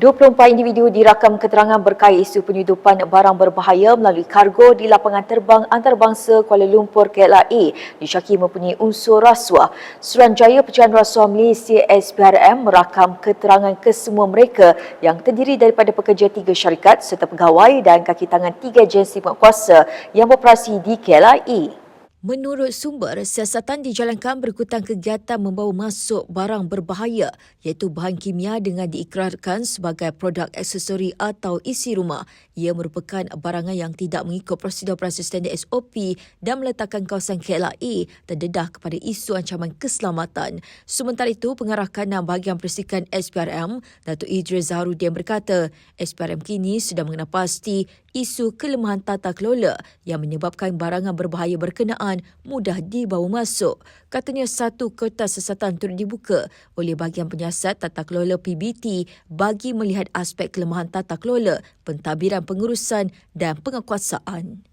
24 individu dirakam keterangan berkait isu penyudupan barang berbahaya melalui kargo di lapangan terbang antarabangsa Kuala Lumpur KLIA disyaki mempunyai unsur rasuah. Suruhanjaya Pecahan Rasuah Malaysia SPRM merakam keterangan kesemua mereka yang terdiri daripada pekerja tiga syarikat serta pegawai dan kaki tangan tiga agensi penguasa yang beroperasi di KLIA. Menurut sumber, siasatan dijalankan berikutan kegiatan membawa masuk barang berbahaya iaitu bahan kimia dengan diikrarkan sebagai produk aksesori atau isi rumah. Ia merupakan barangan yang tidak mengikut prosedur operasi standard SOP dan meletakkan kawasan KLIA terdedah kepada isu ancaman keselamatan. Sementara itu, pengarah kanan bahagian persikan SPRM, Datuk Idris Zaharuddin berkata, SPRM kini sudah mengenal pasti isu kelemahan tata kelola yang menyebabkan barangan berbahaya berkenaan mudah dibawa masuk. Katanya satu kertas sesatan turut dibuka oleh bahagian penyiasat tata kelola PBT bagi melihat aspek kelemahan tata kelola, pentadbiran pengurusan dan penguasaan.